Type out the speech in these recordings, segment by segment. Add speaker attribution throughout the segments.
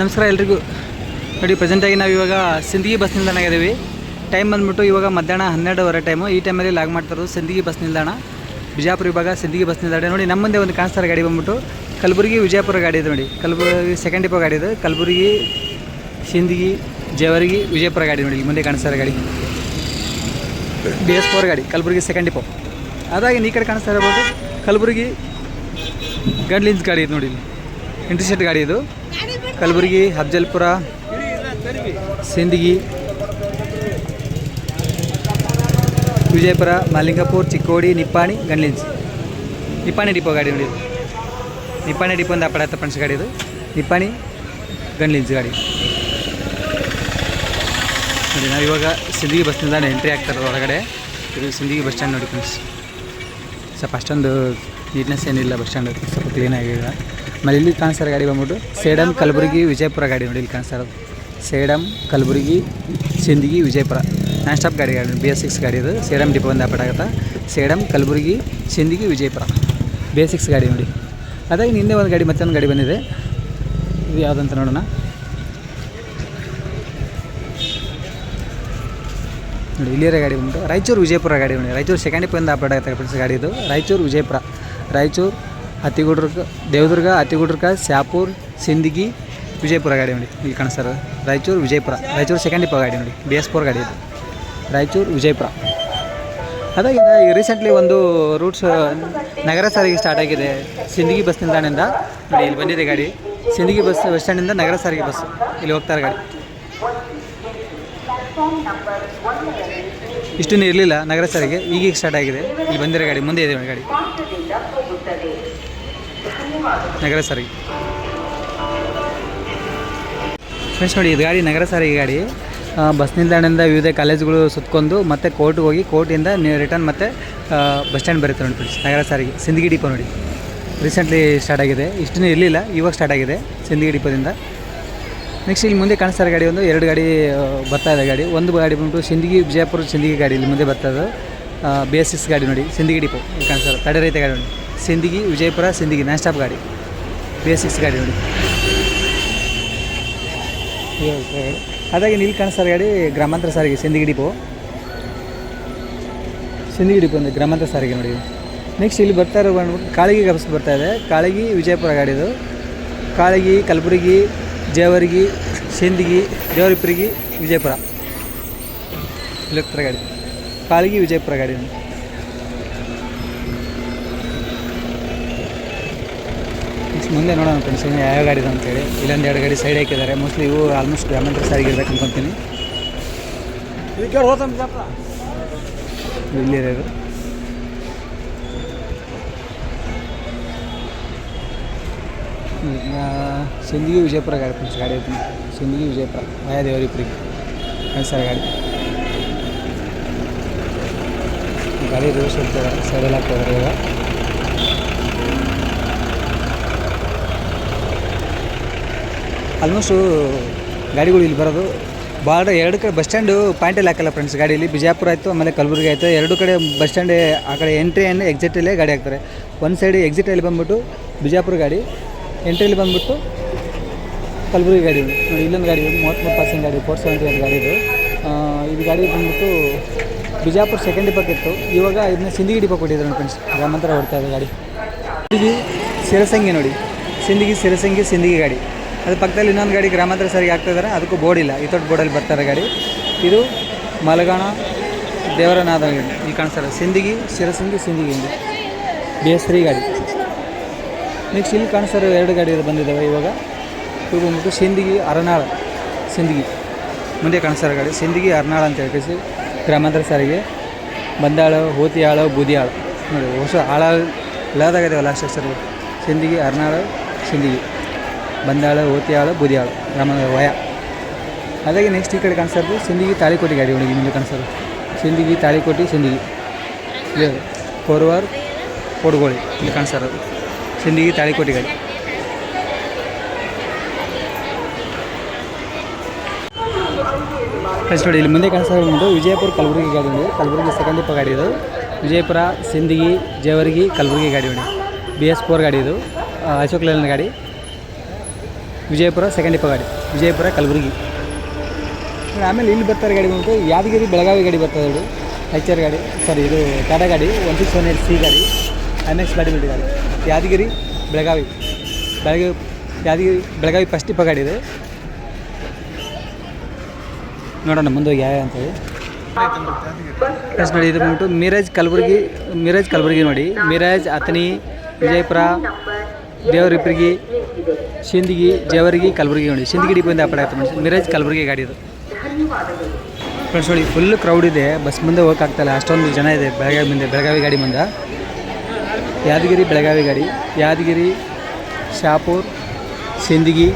Speaker 1: ನಮಸ್ಕಾರ ಎಲ್ರಿಗೂ. ನೋಡಿ ಪ್ರೆಸೆಂಟಾಗಿ ನಾವು ಇವಾಗ ಸಿಂದಗಿ ಬಸ್ ನಿಲ್ದಾಣ ಇದ್ದೀವಿ ಟೈಮ್ ಬಂದ್ಬಿಟ್ಟು ಇವಾಗ ಮಧ್ಯಾಹ್ನ ಹನ್ನೆರಡುವರೆ ಟೈಮು ಈ ಟೈಮಲ್ಲಿ ಲಾಗ್ ಮಾಡ್ತಿರೋದು ಸಿಂದಗಿ ಬಸ್ ನಿಲ್ದಾಣ. ಬಿಜಾಪುರ ವಿಭಾಗ ಸಿಂದಗಿ ಬಸ್ ನಿಲ್ದಾಣ. ನೋಡಿ ನಮ್ಮ ಮುಂದೆ ಒಂದು ಕಾಣಿಸ್ತಾರೆ ಗಾಡಿ ಬಂದ್ಬಿಟ್ಟು ಕಲಬುರಗಿ ವಿಜಯಪುರ ಗಾಡಿ ಇದೆ ನೋಡಿ. ಕಲಬುರಗಿ ಸೆಕೆಂಡ್ ಡಿಪೋ ಗಾಡಿ ಇದೆ. ಕಲಬುರಗಿ, ಸಿಂದಗಿ, ಜೇವರ್ಗಿ, ವಿಜಯಪುರ ಗಾಡಿ ನೋಡಿ. ಇಲ್ಲಿ ಮುಂದೆ ಕಾಣಿಸ್ತಾರೆ ಗಾಡಿ. ಬಿ ಎಸ್ ಫೋರ್ ಗಾಡಿ, ಕಲಬುರಗಿ ಸೆಕೆಂಡ್ ಡಿಪೋ ಅದಾಗಿ ಈ ಕಡೆ ಕಾಣಿಸ್ತಾ ಇರಬಹುದು ಕಲಬುರಗಿ ಗಂಡ್ಲಿನ್ಸ್ ಗಾಡಿ ಇದೆ ನೋಡಿ. ಇಲ್ಲಿ. ಗಾಡಿ ಇದು. ಕಲಬುರಗಿ ಅಫ್ಜಲ್ಪುರ ಸಿಂದಗಿ, ವಿಜಯಪುರ, ಮಲ್ಲಿಂಗಪುರ, ಚಿಕ್ಕೋಡಿ, ನಿಪ್ಪಾಣಿ ಗಂಡ್ಲಿನ್ಸ್ ನಿಪ್ಪಾಣಿ ಡಿಪೋ ಗಾಡಿ ನೋಡಿ ನಿಪ್ಪಾಣಿ ಡಿಪೋ ಒಂದು ಅಪಡಾತ ಫ್ರೆಂಡ್ಸ್ ಗಾಡಿ ಇದು. ನಿಪ್ಪಾಣಿ ಗಂಡ್ಲಿನ್ಸ್ ಗಾಡಿ. ನೋಡಿ, ನಾವು ಇವಾಗ ಸಿಂದಗಿ ಬಸ್ ನಿಲ್ದಾಣ ಎಂಟ್ರಿ ಆಗ್ತಾರೆ ಹೊರಗಡೆ ಇದು ಸಿಂದಗಿ ಬಸ್ ಸ್ಟ್ಯಾಂಡ್ ನೋಡಿ ಫ್ರೆಂಡ್ಸ್ ಸ್ವಲ್ಪ ಅಷ್ಟೊಂದು ನೀಟ್ನೆಸ್ ಏನಿಲ್ಲ, ಬಸ್ ಸ್ಟ್ಯಾಂಡ್ ಸ್ವಲ್ಪ ಕ್ಲೀನ್ ಆಗಿದೆ. ಆಮೇಲೆ ಇಲ್ಲಿ ಕಾಣಿಸ್ತಾರೆ ಗಾಡಿ ಬಂದ್ಬಿಟ್ಟು. ಸೇಡಮ್ ಕಲಬುರಗಿ, ವಿಜಯಪುರ ಗಾಡಿ ನೋಡಿ ಇಲ್ಲಿ ಕಾಣಿಸ್ತಾ ಇರೋದು ಸೇಡಮ್ ಕಲಬುರಗಿ, ಸಿಂದಗಿ, ವಿಜಯಪುರ. ನಾನ್ ಸ್ಟಾಪ್ ಗಾಡಿ ಗಾಡಿ ಬಿ ಎಸ್ ಸಿಕ್ಸ್ ಗಾಡಿ ಇದು. ಸೇಡಮ್ ಡಿಪೋ ಒಂದು ಆಗುತ್ತೆ. Sedam Kalaburagi, Sindagi, Vijayapura. B S six ಗಾಡಿ ನೋಡಿ. ಅದಾಗಿ ನಿನ್ನೆ ಒಂದು ಗಾಡಿ, ಮತ್ತೊಂದು ಗಾಡಿ ಬಂದಿದೆ. ಇದು ಯಾವುದಂತ ನೋಡೋಣ. ನೋಡಿ, ಇಲ್ಲಿರೋ ಗಾಡಿ ಬಂದ್ಬಿಟ್ಟು. ರಾಯಚೂರು, ವಿಜಯಪುರ ಗಾಡಿ ನೋಡಿ. ರಾಯಚೂರು ಸೆಕೆಂಡ್ ಡಿಪೋ ಒಂದು ಆಗುತ್ತೆ ಗಾಡಿ ಇದು. ರಾಯಚೂರು, ವಿಜಯಪುರ. ರಾಯಚೂರು ಹತ್ತಿಗುಡ್ರಕ ದೇವದುರ್ಗ ಹತ್ತಿಗುಡ್ರಕ ಶ್ಯಾಪುರ್, ಸಿಂದಗಿ, ವಿಜಯಪುರ ಗಾಡಿ ನೋಡಿ. ಇಲ್ಲಿ ಸರ್ ರಾಯಚೂರು, ವಿಜಯಪುರ. ರಾಯಚೂರು ಸೆಕೆಂಡ್ ಇಪ್ಪ ಗಾಡಿ ನೋಡಿ. ಬಿ ಎಸ್ ಫೋರ್ ಗಾಡಿ ಇದು. ರಾಯಚೂರು, ವಿಜಯಪುರ. ಅದಾಗಿಂದ. ರೀಸೆಂಟ್ಲಿ ಒಂದು ರೂಟ್ಸ್ ನಗರ ಸಾರಿಗೆ ಸ್ಟಾರ್ಟ್ ಆಗಿದೆ. ಸಿಂದಗಿ ಬಸ್ ನಿಲ್ದಾಣದಿಂದ. ನೋಡಿ, ಇಲ್ಲಿ ಬಂದಿದೆ ಗಾಡಿ. ಸಿಂದಗಿ ಬಸ್ ಬಸ್ ಸ್ಟ್ಯಾಂಡಿಂದ ನಗರ ಸಾರಿಗೆ ಬಸ್ ಇಲ್ಲಿ ಹೋಗ್ತಾರೆ ಗಾಡಿ. ಇಷ್ಟು ಇರಲಿಲ್ಲ ನಗರ ಸಾರಿಗೆ. ಈಗೀಗ ಸ್ಟಾರ್ಟ್ ಆಗಿದೆ. ಇಲ್ಲಿ ಬಂದಿರೋ ಗಾಡಿ, ಮುಂದೆ ಇದೆ ಗಾಡಿ. ನಗರ ಸಾರಿಗೆ. ಫ್ರೆಂಡ್ಸ್ ನೋಡಿ, ಇದು ಗಾಡಿ, ನಗರ ಸಾರಿಗೆ ಗಾಡಿ. ಬಸ್ ನಿಲ್ದಾಣದಿಂದ ವಿವಿಧ ಕಾಲೇಜುಗಳು ಸುತ್ಕೊಂಡು ಮತ್ತೆ ಕೋರ್ಟ್ಗೆ ಹೋಗಿ ಕೋರ್ಟಿಂದ ರಿಟರ್ನ್ ಮತ್ತೆ ಬಸ್ ಸ್ಟ್ಯಾಂಡ್ ಬರುತ್ತೆ ನೋಡಿ ಫ್ರೆಂಡ್ಸ್ ನಗರ ಸಾರಿಗೆ, ಸಿಂದಗಿ ಡಿಪೋ ನೋಡಿ. ರೀಸೆಂಟ್ಲಿ ಸ್ಟಾರ್ಟ್ ಆಗಿದೆ. ಇಷ್ಟೂ ಇರಲಿಲ್ಲ, ಇವಾಗ ಸ್ಟಾರ್ಟ್ ಆಗಿದೆ ಸಿಂದಗಿ ಡಿಪೋದಿಂದ ನೆಕ್ಸ್ಟ್ ಇಲ್ಲಿ ಮುಂದೆ ಕಾಣಿಸ್ತಾರೆ ಗಾಡಿ ಒಂದು ಎರಡು ಗಾಡಿ ಬರ್ತಾ ಇದೆ ಗಾಡಿ. ಒಂದು ಗಾಡಿ ಬಂದ್ಬಿಟ್ಟು ಸಿಂದಗಿ, ವಿಜಯಪುರ ಸಿಂದಗಿ ಗಾಡಿ ಇಲ್ಲಿ ಮುಂದೆ ಬರ್ತಾ ಇದೆ ಬಿ ಎಸ್ ಎಸ್ ಗಾಡಿ ನೋಡಿ, ಸಿಂದಗಿ ಡಿಪೋ ಇಲ್ಲಿ ಕಾಣಿಸ್ತಾರೆ ತಡೆ ರೈತ ಗಾಡಿ ನೋಡಿ. ಸಿಂದಗಿ, ವಿಜಯಪುರ, ಸಿಂದಗಿ, ನಾನ್ ಸ್ಟಾಪ್ ಗಾಡಿ. ಬೇಸಿಕ್ಸ್ ಗಾಡಿ ನೋಡಿ. ಅದಾಗಿ ಇಲ್ಲಿ ಕಾಣಿಸ್ತಾರೆ ಗಾಡಿ, ಗ್ರಾಮಾಂತರ ಸಾರಿಗೆ ಸಿಂದಗಿ ಡಿಪೋ. ಸಿಂದಗಿ ಡಿಪೋ ಅಂದರೆ ಗ್ರಾಮಾಂತರ ಸಾರಿಗೆ ನೋಡಿ. ನೆಕ್ಸ್ಟ್ ಇಲ್ಲಿ ಬರ್ತಾ ಇರೋ ಕಾಳಗಿ ಬಸ್ ಬರ್ತಾ ಇದೆ. ಕಾಳಗಿ, ವಿಜಯಪುರ ಗಾಡಿದು ಕಾಳಗಿ, ಕಲಬುರಗಿ, ಜೇವರ್ಗಿ, ಸಿಂದಗಿ ದೇವರಿಪುರಿಗೆ ವಿಜಯಪುರ. ಇಲ್ಲಿ ಗಾಡಿ. ಕಾಳಗಿ, ವಿಜಯಪುರ ಗಾಡಿ. ಮುಂದೆ ನೋಡೋಣ ಫ್ರೆಂಡ್ಸ್ ಇನ್ನು ಯಾವ ಗಾಡಿ ಇದೆ ಅಂತೇಳಿ. ಇಲ್ಲೊಂದು ಎರಡು ಗಾಡಿ ಸೈಡ್ ಹಾಕಿದ್ದಾರೆ. ಮೋಸ್ಟ್ಲಿ ಇವು ಆಲ್ಮೋಸ್ಟ್ ಗ್ರಾಮಾಂತರ ಸಾರಿಗೆ ಇರ್ಬೇಕು ಅನ್ಕೊತೀನಿ. ಇಲ್ಲಿ ಸಿಂದಗಿ ವಿಜಯಪುರ ಗಾಡಿ ಫ್ರೆಂಡ್ಸ್ ಗಾಡಿ ಐತಿ. ಸಿಂದಗಿ ವಿಜಯಪುರ ಮಾಯಾ ದೇವರಿಪುರಿಗೆ ಸರ್ ಗಾಡಿ. ಗಾಡಿ ರೋಸ್ಟ್ ಇರ್ತಾರೆ ಸೈಡಲ್ಲಿ ಹಾಕ್ತಾರೆ ಇವಾಗ. ಆಲ್ಮೋಸ್ಟು ಗಾಡಿಗಳು ಇಲ್ಲಿ ಬರೋದು. ಭಾಳ ಎರಡು ಕಡೆ ಬಸ್ ಸ್ಟ್ಯಾಂಡು ಪಾಯಿಂಟಲ್ಲಿ ಹಾಕಲ್ಲ ಫ್ರೆಂಡ್ಸ್ ಗಾಡೀಲಿ. ಬಿಜಾಪುರ ಆಯಿತು, ಆಮೇಲೆ ಕಲಬುರ್ಗಿ ಆಯಿತು, ಎರಡು ಕಡೆ ಬಸ್ ಸ್ಟ್ಯಾಂಡ್ ಆ ಕಡೆ ಎಂಟ್ರಿ ಆ್ಯಂಡ್ ಎಕ್ಸಿಟಲ್ಲೇ ಗಾಡಿ ಹಾಕ್ತಾರೆ. ಒಂದು ಸೈಡ್ ಎಕ್ಸಿಟಲ್ಲಿ ಬಂದುಬಿಟ್ಟು ಬಿಜಾಪುರ ಗಾಡಿ ಎಂಟ್ರಿಯಲ್ಲಿ ಬಂದುಬಿಟ್ಟು ಕಲಬುರ್ಗಿ ಗಾಡಿ. ನೋಡಿ, ಇಲ್ಲೊಂದು ಗಾಡಿ ಮೂವತ್ತ್ಮೂರು ಪರ್ಸೆಂಟ್ ಗಾಡಿ ಫೋರ್ ಸೆವೆಂಟಿ ಒಂದು ಗಾಡಿ ಇದು. ಇದು ಗಾಡಿ ಬಂದುಬಿಟ್ಟು ಬಿಜಾಪುರ ಸೆಕೆಂಡ್ ಡಿಪೋಕ್ಕಿತ್ತು ಇವಾಗ ಇದನ್ನ ಸಿಂದಗಿ ಡಿಪೋ ಕೊಟ್ಟಿದ್ದಾರೆ ನೋಡಿ ಫ್ರೆಂಡ್ಸ್ ಗ್ರಾಮಾಂತರ ಹೊಡ್ತಾ ಇದೆ ಗಾಡಿ. ಸಿರಸಂಗಿ ನೋಡಿ. ಸಿಂದಗಿ, ಸಿರಸಂಗಿ, ಸಿಂದಗಿ ಗಾಡಿ. ಅದ್ರ ಪಕ್ಕದಲ್ಲಿ ಇನ್ನೊಂದು ಗಾಡಿ ಗ್ರಾಮಾಂತರ ಸಾರಿಗೆ ಹಾಕ್ತಿದ್ದಾರೆ ಅದಕ್ಕೂ ಬೋರ್ಡ್ ಇಲ್ಲ. ಈ ದೊಡ್ಡ ಬೋರ್ಡಲ್ಲಿ ಬರ್ತಾರೆ ಗಾಡಿ. ಇದು ಮಲಗಾಣ ದೇವರನಾದ ಇಲ್ಲಿ ಕಾಣಿಸ್ತಾರೆ ಸಿಂದಗಿ ಶಿರಸಿಂಗಿ ಸಿಂದಗಿ ಬಿ ಎಸ್ ತ್ರೀ ಗಾಡಿ. ನೆಕ್ಸ್ಟ್ ಇಲ್ಲಿ ಕಾಣಿಸ್ತಾರೆ ಎರಡು ಗಾಡಿ ಬಂದಿದ್ದಾವೆ ಇವಾಗ. ಇವು ಬಂದ್ಬಿಟ್ಟು ಸಿಂದಗಿ, ಅರನಾಳ. ಸಿಂದಗಿ. ಮುಂದೆ ಕಾಣಿಸ್ತಾರೆ ಗಾಡಿ. ಸಿಂದಗಿ, ಅರನಾಳ ಅಂತ ಹೇಳ್ಕೇಸಿ ಗ್ರಾಮಾಂತರ ಸಾರಿಗೆ. ಬಂದಾಳು ಬೂದಿ ಬುದಿಯಾಳು. ನೋಡಿ, ಹೊಸ ಆಳ ಇಲ್ಲದಾಗಿದ್ದಾವೆ ಲಾಸ್ಟ್ ಹೆಸರು ಸಿಂದಗಿ, ಅರನಾಳು, ಸಿಂದಗಿ. ಬಂದಾಳು, ಓತಿಯಾಳು, ಬುದಿಯಾಳು ರಾಮನಗರ ವಯ. ಹಾಗಾಗಿ ನೆಕ್ಸ್ಟ್ ಈ ಕಡೆ ಕಾಣಿಸೋದು ಇರೋದು ತಾಳಿಕೋಟೆ ಗಾಡಿ ಹುಡುಗಿ ಮುಂದೆ ಕಾಣಿಸೋದು. ಸಿಂಧಿಗಿ ತಾಳಿಕೋಟಿ ಸಿಂಧಿಗಿ ಇದು ಕೋರ್ವಾರ್, ಕೊಡ್ಗೋಳಿ ಇಲ್ಲಿ ಕಾಣಿಸೋದು. ಸಿಂದಿಗಿ, ತಾಳಿಕೋಟೆ ಗಾಡಿ. ಫ್ರೆಂಡ್ಸ್ ನೋಡಿ, ಇಲ್ಲಿ ಮುಂದೆ ಕಾಣಿಸ್ತಾ ಇರೋದು ವಿಜಯಪುರ ಕಲಬುರಗಿ ಗಾಡಿ ಉಂಟು ಕಲಬುರಗಿ ಸೆಕೆಂಡ್ ಗಾಡಿ ಇದು. ವಿಜಯಪುರ, ಸಿಂದಗಿ, ಜೇವರ್ಗಿ, ಕಲಬುರಗಿ ಗಾಡಿ ಉಂಟು ಬಿ ಎಸ್ ಫೋರ್ ಗಾಡಿ ಇದು. ಅಶೋಕ್ ಲೇಲ್ನ ಗಾಡಿ. ವಿಜಯಪುರ ಸೆಕೆಂಡ್ ಇಪ್ಪ ಗಾಡಿ ವಿಜಯಪುರ ಕಲಬುರಗಿ. ಆಮೇಲೆ ಇಲ್ಲಿ ಬರ್ತಾರೆ ಗಾಡಿ ಬಂದ್ಬಿಟ್ಟು ಯಾದಗಿರಿ ಬೆಳಗಾವಿ ಗಾಡಿ ಬರ್ತದೆ ಇದು ಎಚ್ ಆರ್ ಗಾಡಿ ಸಾರಿ ಇದು ಟಾಟಾ ಗಾಡಿ one six one eight C ಗಾಡಿ ಎಂ ಎಕ್ಸ್ ಗಾಡಿ ಗಾಡಿ. ಯಾದಗಿರಿ, ಬೆಳಗಾವಿ. ಬೆಳಗಾವಿ, ಯಾದಗಿರಿ, ಬೆಳಗಾವಿ ಫಸ್ಟ್ ಇಪ್ಪ ಗಾಡಿ ಇದೆ. ನೋಡೋಣ ಮುಂದೆ ಯಾವ ಅಂತೇಳಿ ಎಸ್ ನೋಡಿ ಇದು ಬಂದ್ಬಿಟ್ಟು ಮಿರಾಜ್ ಕಲಬುರಗಿ ಮಿರಾಜ್ ಕಲಬುರಗಿ ನೋಡಿ. ಮಿರಾಜ್ ಅತನಿ ವಿಜಯಪುರ ದೇವರಿಪ್ರಿಗೆ ಸಿಂದಗಿ ಜೇವರ್ಗಿ ಕಲಬುರಗಿ ನೋಡಿ. ಸಿಂದಗಿ ಇಂದ ಅಪ್ಪಡ ಆಯ್ತು ಮಿರಾಜ್ ಕಲಬುರಗಿ ಗಾಡಿ ಇದು. ಫ್ರೆಂಡ್ಸ್ ನೋಡಿ ಫುಲ್ ಕ್ರೌಡ್ ಇದೆ. ಬಸ್ ಮುಂದೆ ಹೋಗೋಕ್ಕಾಗ್ತಾಯಿಲ್ಲ ಅಷ್ಟೊಂದು ಜನ ಇದೆ. ಬೆಳಗಾವಿ ಮುಂದೆ, ಬೆಳಗಾವಿ ಗಾಡಿ ಮುಂದೆ. ಯಾದಗಿರಿ, ಬೆಳಗಾವಿ ಗಾಡಿ. ಯಾದಗಿರಿ, ಶಾಪೂರ್ ಸಿಂದಗಿ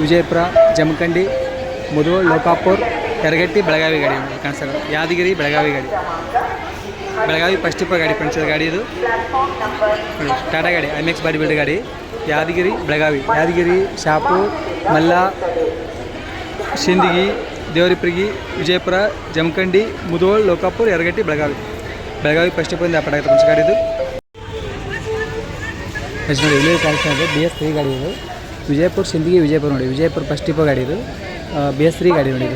Speaker 1: ವಿಜಯಪುರ, ಜಮಖಂಡಿ, ಮುಧೋಳ್, ಲೋಕಾಪುರ್ ಯರಗಟ್ಟಿ ಬೆಳಗಾವಿ ಗಾಡಿ ಕಾಣಿಸ್ತಾರೆ ಯಾದಗಿರಿ, ಬೆಳಗಾವಿ ಗಾಡಿ. ಬೆಳಗಾವಿ ಫಸ್ಟ್ ಟಿಪ್ಪ ಗಾಡಿ ಫ್ರೆಂಡ್ಸ್ ಗಾಡಿ ಇದು. ಟಾಟಾ ಗಾಡಿ ಐ ಎಕ್ಸ್ ಬಾಡಿ ಬಿಲ್ಡ್ ಗಾಡಿ. ಯಾದಗಿರಿ, ಬೆಳಗಾವಿ. ಯಾದಗಿರಿ, ಶಾಪು, ಮಲ್ಲ, ಸಿಂದಗಿ, ದೇವರಿಪ್ರಿಗಿ, ವಿಜಯಪುರ, ಜಮಖಂಡಿ, ಮುದೋಳ್, ಲೋಕಾಪುರ್, ಯರಗಟ್ಟಿ, ಬೆಳಗಾವಿ. ಬೆಳಗಾವಿ ಫಸ್ಟ್ ಟಿಪ್ಪಿಂದ ಅಪ್ಪಡ ಆಯ್ತು ಫ್ರೆಂಡ್ಸ್, ಗಾಡಿ ಇದು. ನೋಡಿ, ಇಲ್ಲಿ ಕಾಣಿಸ್ತಾ ಇದೆ ಬಿ ಎಸ್ ತ್ರೀ ಗಾಡಿ ಇದು. ವಿಜಯಪುರ, ಸಿಂದಗಿ, ವಿಜಯಪುರ ನೋಡಿ. ವಿಜಯಪುರ ಫಸ್ಟ್ ಟಿಪೋ ಗಾಡಿ ಇದು. ಬಿ ಎಸ್ ತ್ರೀ ಗಾಡಿ ನೋಡಿ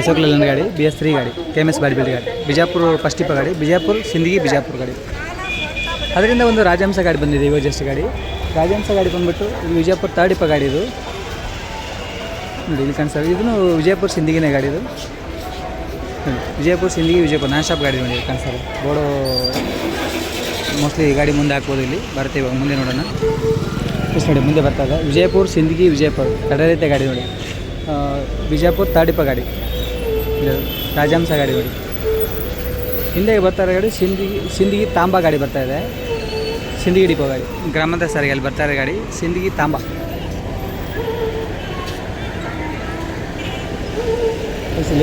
Speaker 1: ಅಶೋಕ್ ಲಲನ್ ಗಾಡಿ ಬಿ ಎಸ್ ತ್ರೀ ಗಾಡಿ K M S body build ಗಾಡಿ, ಬಿಜಾಪುರ ಫಸ್ಟ್ ಟಿಪೋ ಗಾಡಿ, ಬಿಜಾಪುರ, ಸಿಂದಗಿ, ಬಿಜಾಪುರ ಗಾಡಿ. ಅದರಿಂದ ಒಂದು ರಾಜಹಂಸ ಗಾಡಿ ಬಂದಿದೆ ಇವಾಗ ಜಸ್ಟ್ ಗಾಡಿ. ರಾಜಹಂಸ ಗಾಡಿ ಬಂದುಬಿಟ್ಟು ವಿಜಯಪುರ ತರ್ಡ್ ಟಿಪೋ ಗಾಡಿ ಇದು. ನೋಡಿ, ಇಲ್ಲಿ ಕಾಣಿಸ್ತಾರೆ ಇದನ್ನು ವಿಜಯಪುರ ಸಿಂದಗಿನೇ ಗಾಡಿ ಇದು. ವಿಜಯಪುರ ಸಿಂದಗಿ ವಿಜಯಪುರ ನಾನ್ ಶಾಪ್ ಗಾಡಿ ನೋಡಿ ಕಾಣಿಸ್ತಾರೆ ಬೋಡೋ ಮೋಸ್ಟ್ಲಿ ಗಾಡಿ ಮುಂದೆ ಹಾಕ್ಬೋದು ಇಲ್ಲಿ. ಬರುತ್ತೆ ಇವಾಗ ಮುಂದೆ ನೋಡೋಣ. ಎಸ್ ನೋಡಿ, ಮುಂದೆ ಬರ್ತಾ ಇದೆ. ವಿಜಯಪುರ ಸಿಂದಗಿ ವಿಜಯಪುರ ರೀತಿಯ ಗಾಡಿ ನೋಡಿ. ಬಿಜಾಪುರ ತಾಡಿಪ ಗಾಡಿ. ಇದು ರಾಜಹಂಸ ಗಾಡಿ ನೋಡಿ. ಹಿಂದೆ ಬರ್ತಾ ಇರೋ ಗಾಡಿ ಸಿಂದಗಿ ಸಿಂದಗಿ ತಾಂಬಾ ಗಾಡಿ ಬರ್ತಾ ಇದೆ. ಸಿಂದಗಿ ಡಿಪೋ ಗಾಡಿ. ಗ್ರಾಮಾಂತರ ಸಾರಿಗೆ ಅಲ್ಲಿ ಬರ್ತಾ ಇರೋ ಗಾಡಿ. ಸಿಂದಗಿ ತಾಂಬ.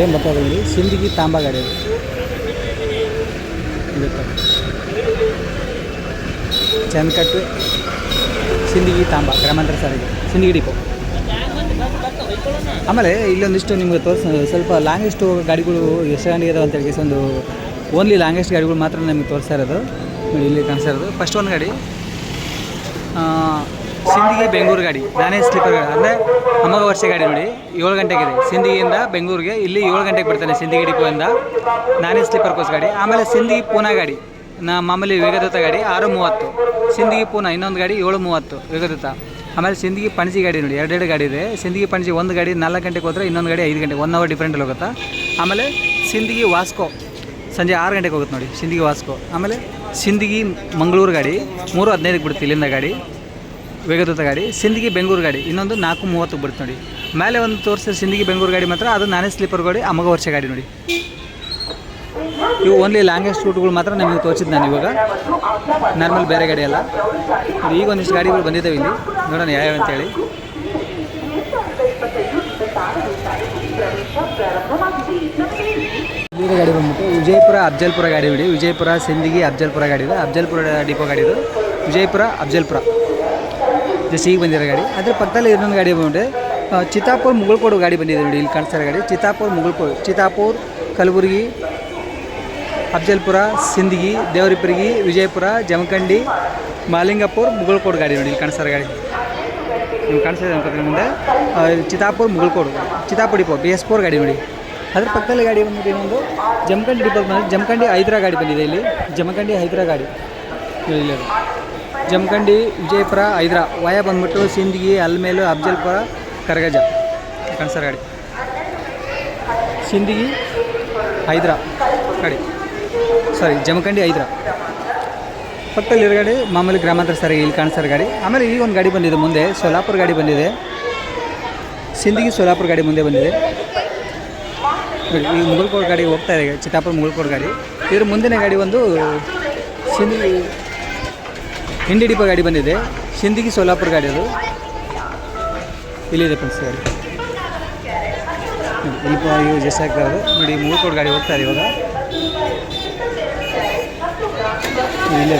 Speaker 1: ಏನು ಬರ್ತಾ ಇದೆ ಸಿಂದಗಿ ತಾಂಬಾ ಗಾಡಿ ಇರುತ್ತೆ. ಚಂದಕಟ್ಟು ಸಿಂದಗಿ ತಾಂಬ ಗ್ರಾಮಾಂತರ ಸಾರಿಗೆ ಸಿಂದಗಿ ಡಿಪೋ. ಆಮೇಲೆ ಇಲ್ಲೊಂದಿಷ್ಟು ನಿಮಗೆ ತೋರಿಸ, ಸ್ವಲ್ಪ ಲಾಂಗೆಸ್ಟ್ ಗಾಡಿಗಳು ಎಷ್ಟು ಇದಾವೆ ಅಂತ ಹೇಳಿ ಒಂದು ಓನ್ಲಿ ಲಾಂಗೆಸ್ಟ್ ಗಾಡಿಗಳು ಮಾತ್ರ ನಮಗೆ ತೋರಿಸ್ತಾ ಇರೋದು. ನೋಡಿ, ಇಲ್ಲಿ ಕಾಣಿಸ್ತಾ ಇರೋದು. ಫಸ್ಟ್ ಒಂದು ಗಾಡಿ ಸಿಂದಿಗೆ ಬೆಂಗ್ಳೂರು ಗಾಡಿ, ನಾನೇ ಸ್ಲೀಪರ್ ಗಾಡಿ. ಅಂದರೆ ಅಮ್ಮಗ ವರ್ಷ ಗಾಡಿ ನೋಡಿ, ಏಳು ಗಂಟೆಗಿದೆ. ಸಿಂದಿಗೆಯಿಂದ ಬೆಂಗಳೂರಿಗೆ, ಇಲ್ಲಿ ಏಳು ಗಂಟೆಗೆ ಬಿಡ್ತಾನೆ ಸಿಂದಿಗೆ ಡಿಪೋಯಿಂದ. ನಾನೇ ಸ್ಲೀಪರ್ ಕೋಸ್ ಗಾಡಿ. ಆಮೇಲೆ ಸಿಂದಿಗೆ ಪೂನಾ ಗಾಡಿ ನಾ ಮಾಮೂಲಿ ವೇಗದತ್ತ ಗಾಡಿ, ಆರು ಮೂವತ್ತು. ಸಿಂದಿಗೆ ಪೂನಾ, ಇನ್ನೊಂದು ಗಾಡಿ ಏಳು ಮೂವತ್ತು ವೇಗದೂತ ಆಮೇಲೆ ಸಿಂದಗಿ ಪಣಜಿ ಗಾಡಿ ನೋಡಿ ಎರಡೆರಡು ಗಾಡಿ ಇದೆ. ಸಿಂದಗಿ ಪಣಜಿ ಒಂದು ಗಾಡಿ ನಾಲ್ಕು ಗಂಟೆಗೆ ಹೋದ್ರೆ ಇನ್ನೊಂದು ಗಾಡಿ ಐದು ಗಂಟೆ ಒನ್ ಅವರ್ ಡಿಫ್ರೆಂಟಲ್ಲಿ ಹೋಗುತ್ತಾ. ಆಮೇಲೆ ಸಿಂದಗಿ ವಾಸ್ಕೋ, ಸಂಜೆ ಆರು ಗಂಟೆಗೆ ಹೋಗುತ್ತೆ ನೋಡಿ, ಸಿಂದಗಿ ವಾಸ್ಕೋ. ಆಮೇಲೆ ಸಿಂದಗಿ ಮಂಗಳೂರು ಗಾಡಿ, ಮೂರು ಹದಿನೈದಕ್ಕೆ ಬಿಡುತ್ತೆ ಇಲ್ಲಿಂದ ಗಾಡಿ. ವೇಗದೂತ ಗಾಡಿ, ಸಿಂದಗಿ ಬೆಂಗಳೂರು ಗಾಡಿ, ಇನ್ನೊಂದು ನಾಲ್ಕು ಮೂವತ್ತಕ್ಕೆ ಬಿಡುತ್ತೆ ನೋಡಿ. ಮೇಲೆ ಒಂದು ತೋರಿಸಿದ್ರೆ ಸಿಂದಗಿ ಬೆಂಗಳೂರು ಗಾಡಿ ಮಾತ್ರ, ಅದು ನಾನೇ ಸ್ಲೀಪರ್ ಗಾಡಿ ಅಮಗ ವರ್ಷ ಗಾಡಿ ನೋಡಿ. ಇವು ಓನ್ಲಿ ಲಾಂಗೆಸ್ಟ್ ರೂಟ್ಗಳು ಮಾತ್ರ ನಿಮಗೆ ತೋರಿಸಿದ್ದು ನಾನು ಇವಾಗ. ನಾರ್ಮಲ್ ಬೇರೆ ಗಾಡಿ ಅಲ್ಲ. ಈಗ ಒಂದಿಷ್ಟು ಗಾಡಿಗಳು ಬಂದಿದ್ದಾವೆ ಇಲ್ಲಿ. ನೋಡೋಣ ಯಾವ್ಯಾವ ಅಂತೇಳಿ. ಬೇರೆ ಗಾಡಿ ಬಂದ್ಬಿಟ್ಟು ವಿಜಯಪುರ, ಅಫ್ಜಲ್ಪುರ ಗಾಡಿ ಬಿಡಿ. ವಿಜಯಪುರ, ಸಿಂದಗಿ, ಅಫ್ಜಲ್ಪುರ ಗಾಡಿ ಇದೆ. ಅಫ್ಜಲ್ಪುರ ಡಿಪೋ ಗಾಡಿ ಇದು. ವಿಜಯಪುರ, ಅಫ್ಜಲ್ಪುರ. ಜಸ್ಟ್ ಈಗ ಬಂದಿರೋ ಗಾಡಿ. ಅದ್ರ ಪಕ್ಕದಲ್ಲಿ ಇನ್ನೊಂದು ಗಾಡಿ ಬಂದ್ಬಿಟ್ಟು. ಚಿತ್ತಾಪುರ್, ಮುಗಳ್ಕೋಡು ಗಾಡಿ ಬಂದಿದೆ ನೋಡಿ, ಇಲ್ಲಿ ಕಾಣಿಸ್ತಾರೆ ಗಾಡಿ. ಚಿತ್ತಾಪುರ್, ಮುಗಳ್ಕೋಡು. ಚಿತ್ತಾಪುರ್, ಕಲಬುರಗಿ ಅಫ್ಜಲ್ಪುರ ಸಿಂದಗಿ ದೇವರಿಪುರಗಿ ವಿಜಯಪುರ, ಜಮಖಂಡಿ, ಮಾಲಿಂಗಪುರ್, ಮುಗಳ್ಕೋಡು ಗಾಡಿ ನೋಡಿ ಇಲ್ಲಿ ಗಾಡಿ. ನಿಮ್ಗೆ ಕಾಣಿಸ್ತಾ ಇದೆ ಅನ್ಕೋತೀನಿ ಮುಂದೆ. ಚಿತಾಪುರ್ ಇಲ್ಲಿ Chitapur depot B S four ಗಾಡಿ ನೋಡಿ. ಅದ್ರ ಪಕ್ಕದಲ್ಲಿ ಗಾಡಿ ಬಂದ್ಬಿಟ್ಟು ಇನ್ನೊಂದು ಜಮಖಂಡಿ ಡಿಪೋ ಬಂದು ಜಮಖಂಡಿ ಹೈದ್ರಾ ಗಾಡಿ ಬಂದಿದೆ ಇಲ್ಲಿ. ಜಮಖಂಡಿ ಹೈದ್ರಾ ಗಾಡಿ. ಇಲ್ಲಿ. ಜಮಖಂಡಿ, ವಿಜಯಪುರ, ಹೈದ್ರಾ. ವಯ ಬಂದ್ಬಿಟ್ಟು ಸಿಂದಗಿ, ಅಲ್ಮೇಲು ಅಫ್ಜಲ್ಪುರ ಕರಗಜ. ಕನ್ಸರ್ ಗಾಡಿ. ಸಿಂದಗಿ, ಹೈದ್ರಾ ಗಾಡಿ. ಸಾರಿ ಜಮಖಂಡಿ ಐದ್ರ. ಪಕ್ಕದಲ್ಲಿ ಇರೋ ಗಾಡಿ ಮಾಮೂಲಿ ಗ್ರಾಮಾಂತರ ಸಾರಿ ಇಲ್ಲಿ ಕಾಣಿಸ್ತಾರೆ ಗಾಡಿ. ಆಮೇಲೆ ಈಗ ಒಂದು ಗಾಡಿ ಬಂದಿದೆ ಮುಂದೆ, ಸೋಲಾಪುರ ಗಾಡಿ ಬಂದಿದೆ. ಸಿಂದಗಿ ಸೋಲಾಪುರ ಗಾಡಿ ಮುಂದೆ ಬಂದಿದೆ. ಈ ಮುಗಲ್ಕೋಡ್ ಗಾಡಿ ಹೋಗ್ತಾ ಇದೆ, ಚಿತ್ತಾಪುರ ಮುಗಲ್ಕೋಡ್ ಗಾಡಿ. ಇದ್ರ ಮುಂದಿನ ಗಾಡಿ ಒಂದು ಸಿಂಧಿ ಹಿಂಡಿಡಿಪ ಗಾಡಿ ಬಂದಿದೆ. ಸಿಂದಗಿ ಸೋಲಾಪುರ ಗಾಡಿ ಅದು. ಇಲ್ಲಿದೆ ಫ್ರೆಂಡ್ಸ್ ಗಾಡಿ. ಇಲ್ಲಿ ಜಸ್ಟ್ ಇರೋದು. ನೋಡಿ ಮುಗಲ್ಕೋಡ್ ಗಾಡಿ ಹೋಗ್ತಾ ಇದೆ ಇವಾಗ. ಇಲ್ಲೇ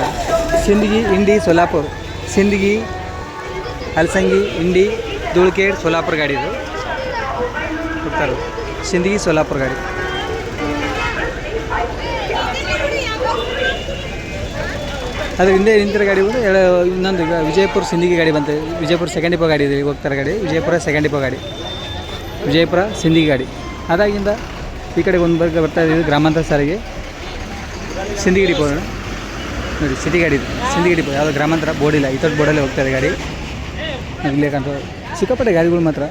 Speaker 1: ಸಿಂದಗಿ ಇಂಡಿ ಸೋಲಾಪುರ್. ಸಿಂದಗಿ ಹಲಸಂಗಿ ಇಂಡಿ ಧೂಳ್ಕೇಡ್, ಸೋಲಾಪುರ ಗಾಡಿ ಇದು. ಹೋಗ್ತಾರೆ ಸಿಂದಗಿ, ಸೋಲಾಪುರ ಗಾಡಿ. ಅದು ಹಿಂದೆ ನಿಂತಿರೋ ಗಾಡಿ ಬಂದು ಎರಡು, ಇನ್ನೊಂದು ವಿಜಯಪುರ ಸಿಂದಗಿ ಗಾಡಿ ಬಂತು. ವಿಜಯಪುರ ಸೆಕೆಂಡ್ ಡಿಪೋ ಗಾಡಿ ಇದೆ. ಹೋಗ್ತಾರೆ ಗಾಡಿ. ವಿಜಯಪುರ ಸೆಕೆಂಡ್ ಡಿಪೋ ಗಾಡಿ. ವಿಜಯಪುರ ಸಿಂದಗಿ ಗಾಡಿ. ಅದಾಗಿಂದ ಈ ಕಡೆ ಒಂದು ಬರ್ತಾ ಇದ್ದೀವಿ ಇದು ಗ್ರಾಮಾಂತರ ಸಾರಿಗೆ. ಸಿಂದಗಿ ಡಿಪೋ ನೋಡಿ ಸಿಟಿ ಗಾಡಿ ಇದು ಗಾಡಿ ಯಾವುದೋ ಗ್ರಾಮಾಂತರ ಬೋರ್ಡ್ ಇಲ್ಲ ಇತರ ಬೋರ್ಡಲ್ಲಿ ಹೋಗ್ತಾ ಇದೆ ಗಾಡಿ. ಇಲ್ಲೇ ಕಂತ ಸಿಕ್ಕಾಪಟ್ಟೆ ಗಾಡಿಗಳು ಮಾತ್ರ.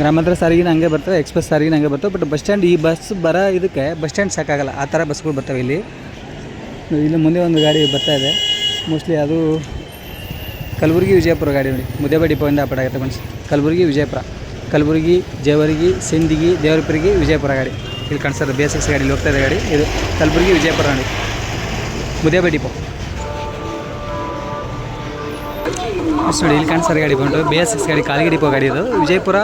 Speaker 1: ಗ್ರಾಮಾಂತರ ಸಾರಿಗಿನ ಹಂಗೆ ಬರ್ತವೆ ಎಕ್ಸ್ಪ್ರೆಸ್ ಸಾರಿಗಿನ ಹಂಗೆ ಬರ್ತವೆ ಬಟ್ ಬಸ್ ಸ್ಟ್ಯಾಂಡ್ ಈ ಬಸ್ ಬರೋ ಇದಕ್ಕೆ ಬಸ್ ಸ್ಟ್ಯಾಂಡ್ ಸಾಕಾಗಲ್ಲ. ಆ ಥರ ಬಸ್ಗಳು ಬರ್ತವೆ ಇಲ್ಲಿ. ಇಲ್ಲಿ ಮುಂದೆ ಒಂದು ಗಾಡಿ ಬರ್ತಾ ಇದೆ. ಮೋಸ್ಟ್ಲಿ ಅದು ಕಲಬುರಗಿ ವಿಜಯಪುರ ಗಾಡಿ ನೋಡಿ. ಮುದ್ದೇಬ ಡಿಪೋಯಿಂದ ಅಪಡ ಆಗುತ್ತೆ ಮನುಷ್ಯ ಕಲಬುರಗಿ ವಿಜಯಪುರ. ಕಲಬುರಗಿ, ಜೇವರ್ಗಿ, ಸಿಂದಗಿ, ದೇವರಪುರಿಗೆ, ವಿಜಯಪುರ ಗಾಡಿ. ಇಲ್ಲಿ ಕಾಣಿಸ್ತಾರೆ ಬಿ ಎಸ್ ಎಕ್ಸ್ ಹೋಗ್ತಾ ಇದೆ ಗಾಡಿ. ಇದು ಕಲಬುರಗಿ, ವಿಜಯಪುರ ಗಾಡಿ. ಮುದ್ದೇಬ ಡಿಪೋ. ನೋಡಿ, ಇಲ್ಲಿ ಕಾಣಿಸ್ತಾರೆ ಗಾಡಿ ಬಂದು ಬಿ ಎಸ್ ಗಾಡಿ, ಕಾಲಿಗೆ ಡಿಪೋ ಗಾಡಿ ಇದು. ವಿಜಯಪುರ,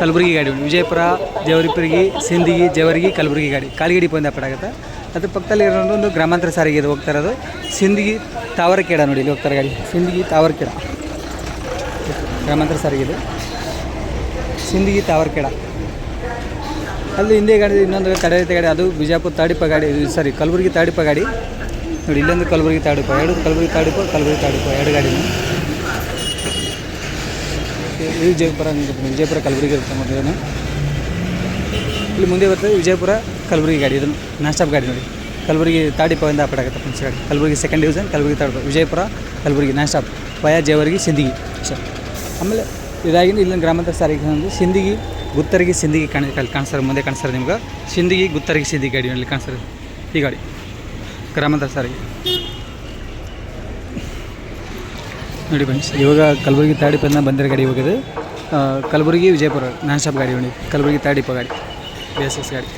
Speaker 1: ಕಲಬುರಗಿ ಗಾಡಿ ವಿಜಯಪುರ, ದೇವರಿಪುರಿಗೆ, ಸಿಂದಗಿ, ಜೇವರ್ಗಿ, ಕಲಬುರಗಿ ಗಾಡಿ. ಕಾಲಿಗೆ ಡಿಪೋ ಇಂದ ಆಗುತ್ತೆ. ಅದ್ರ ಪಕ್ಕದಲ್ಲಿ ಇರೋದು ಒಂದು ಗ್ರಾಮಾಂತರ ಸಾರಿಗೆ ಇದು ಹೋಗ್ತಾ ಇರೋದು. ಸಿಂದಗಿ ತಾವರಕೇಡ ನೋಡಿ, ಇಲ್ಲಿ ಹೋಗ್ತಾರೆ ಗಾಡಿ. ಸಿಂದಗಿ ತಾವರಕೇಡ ಗ್ರಾಮಾಂತರ ಸಾರಿಗೆ ಇದು. ಸಿಂದಗಿ ತಾವರ್ಕೇಡ ಅಲ್ಲಿ ಹಿಂದೆ ಗಾಡಿ, ಇನ್ನೊಂದು ತಡೆ ಗಾಡಿ, ಅದು ಬಿಜಾಪುರ ತಾಡಿಪ ಗಾಡಿ ಸಾರಿ ಕಲಬುರಗಿ ತಾಡಿಪ ಗಾಡಿ. ನೋಡಿ, ಇಲ್ಲೊಂದು ಕಲಬುರಗಿ ತಾಡಿಪ ಎರಡು ಕಲಬುರಗಿ ತಾಡಿಪ ಕಲಬುರಗಿ ತಾಡಿಪ ಎರಡು ಗಾಡಿ ವಿಜಯಪುರ ವಿಜಯಪುರ ಕಲಬುರಗಿ ಇರುತ್ತೆ ಮತ್ತು ಇದನ್ನು. ಇಲ್ಲಿ ಮುಂದೆ ಬರ್ತದೆ ವಿಜಯಪುರ ಕಲಬುರಗಿ ಗಾಡಿ, ಇದನ್ನು ನಾಸ್ಟಾಪ್ ಸ್ಟಾಪ್ ಗಾಡಿ ನೋಡಿ. ಕಲಬುರಗಿ ತಾಡಿಪದಿಂದ ಆಗುತ್ತೆ ಫ್ರೆಂಡ್ಸ್ ಗಾಡಿ. Kalaburagi second division Kalaburagi ತಾಡಿಪ Vijayapura Kalaburagi nonstop stop, via Jevargi Sindagi sir. ಆಮೇಲೆ ಇದಾಗಿಂದ ಇಲ್ಲಿನ ಗ್ರಾಮಾಂತರ ಸಾರಿಗೆ ಸಿಂದಗಿ ಗುತ್ತರಿಗೆ ಸಿಂದಗಿ ಕಾಣ ಕಾಣಿಸ್ತಾರೆ ಮುಂದೆ ಕಾಣಿಸ್ತಾರೆ ನಿಮ್ಗೆ. ಸಿಂದಗಿ ಗುತ್ತರಿಗೆ ಸಿಂದಗಿ ಗಾಡಿ ಅಲ್ಲಿ ಕಾಣಿಸ್ತಾರೆ ಈ ಗಾಡಿ. ಗ್ರಾಮಾಂತರ ಸಾರಿಗೆ. ನೋಡಿ ಬನ್ನಿ ಇವಾಗ ಕಲಬುರಗಿ ತಾಡಿಪನ್ನ ಬಂದಿರೋ ಗಾಡಿ ಹೋಗಿದೆ. ಕಲಬುರಗಿ ವಿಜಯಪುರ ನಾನ್ ಸ್ಟಾಪ್ ಗಾಡಿ ನೋಡಿ ಕಲಬುರಗಿ ತಾಡಿಪ ಗಾಡಿ. ಬಿ ಎಸ್ ಎಸ್ ಗಾಡಿ.